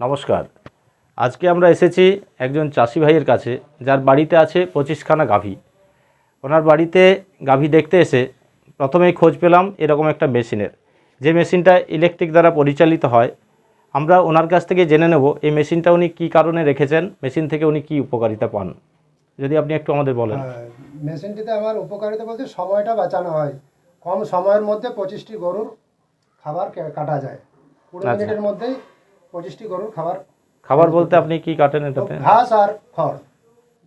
নমস্কার। আজকে আমরা এসেছি একজন চাষি ভাইয়ের কাছে যার বাড়িতে আছে পঁচিশখানা গাভী। ওনার বাড়িতে গাভী দেখতে এসে প্রথমেই খোঁজ পেলাম এরকম একটা মেশিনের। যে মেশিনটা ইলেকট্রিক দ্বারা পরিচালিত হয় আমরা ওনার কাছ থেকে জেনে নেব এই মেশিনটা উনি কী কারণে রেখেছেন মেশিন থেকে উনি কী উপকারিতা পান। যদি আপনি একটু আমাদের বলেন। হ্যাঁ, মেশিনটিতে আমার উপকারিতা বলতে সময়টা বাঁচানো হয়। কম সময়ের মধ্যে পঁচিশটি গরুর খাবার কাটা যায়। কুড়ি আচ্ছা। মিনিটের মধ্যেই পঁচিশটি গরুর খাবার। খাবার বলতে আপনি কি কাটেন এটাতে? ঘাস আর খড়।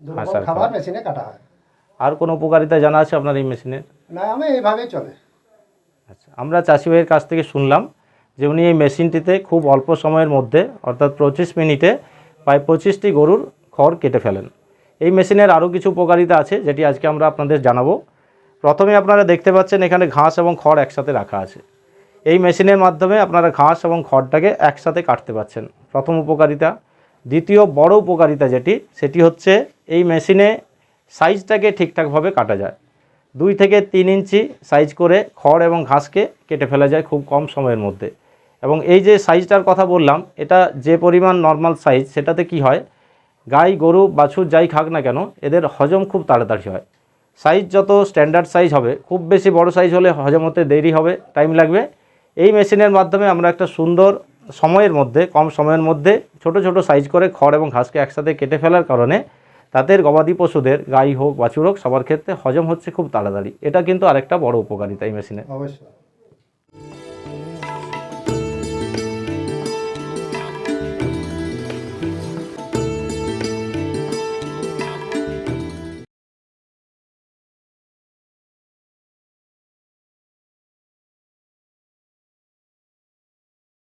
ঘাস আর খাবার মেশিনে কাটা হয়। আর কোনো উপকারিতা জানা আছে আপনার এই মেশিনের না আমি এইভাবেই চলে। আচ্ছা আমরা চাষি ভাইয়ের কাছ থেকে শুনলাম যে উনি এই মেশিনটিতে খুব অল্প সময়ের মধ্যে অর্থাৎ পঁচিশ মিনিটে প্রায় পঁচিশটি গরুর খড় কেটে ফেলেন। এই মেশিনের আরও কিছু উপকারিতা আছে যেটি আজকে আমরা আপনাদের জানাব। প্রথমে আপনারা দেখতে পাচ্ছেন এখানে ঘাস এবং খড় একসাথে রাখা আছে। এই মেশিনের মাধ্যমে আপনারা ঘাস এবং খড়টাকে একসাথে কাটতে পাচ্ছেন প্রথম উপকারিতা। দ্বিতীয় বড় উপকারিতা যেটি, সেটি হচ্ছে এই মেশিনে সাইজটাকে ঠিকঠাকভাবে কাটা যায়। দুই থেকে তিন ইঞ্চি সাইজ করে খড় এবং ঘাসকে কেটে ফেলা যায় খুব কম সময়ের মধ্যে। এবং এই যে সাইজটার কথা বললাম, এটা যে পরিমাণ নর্মাল সাইজ, সেটাতে কি হয়? গাই, গরু, বাছুর যাই খাক না কেন, এদের হজম খুব তাড়াতাড়ি হয়। সাইজ যত স্ট্যান্ডার্ড সাইজ হবে, খুব বেশি বড় সাইজ হলে হজম হতে দেরি হবে, টাইম লাগবে। এই মেশিনের মাধ্যমে আমরা একটা সুন্দর সময়ের মধ্যে, কম সময়ের মধ্যে ছোট ছোট সাইজ করে খড় এবং ঘাসকে একসাথে কেটে ফেলার কারণে তাদের গবাদি পশুদের, গাই হোক, বাছুর হোক, সবার ক্ষেত্রে হজম হচ্ছে খুব তাড়াতাড়ি। এটা কিন্তু আরেকটা বড় উপকারিতা এই মেশিনে। অবশ্যই।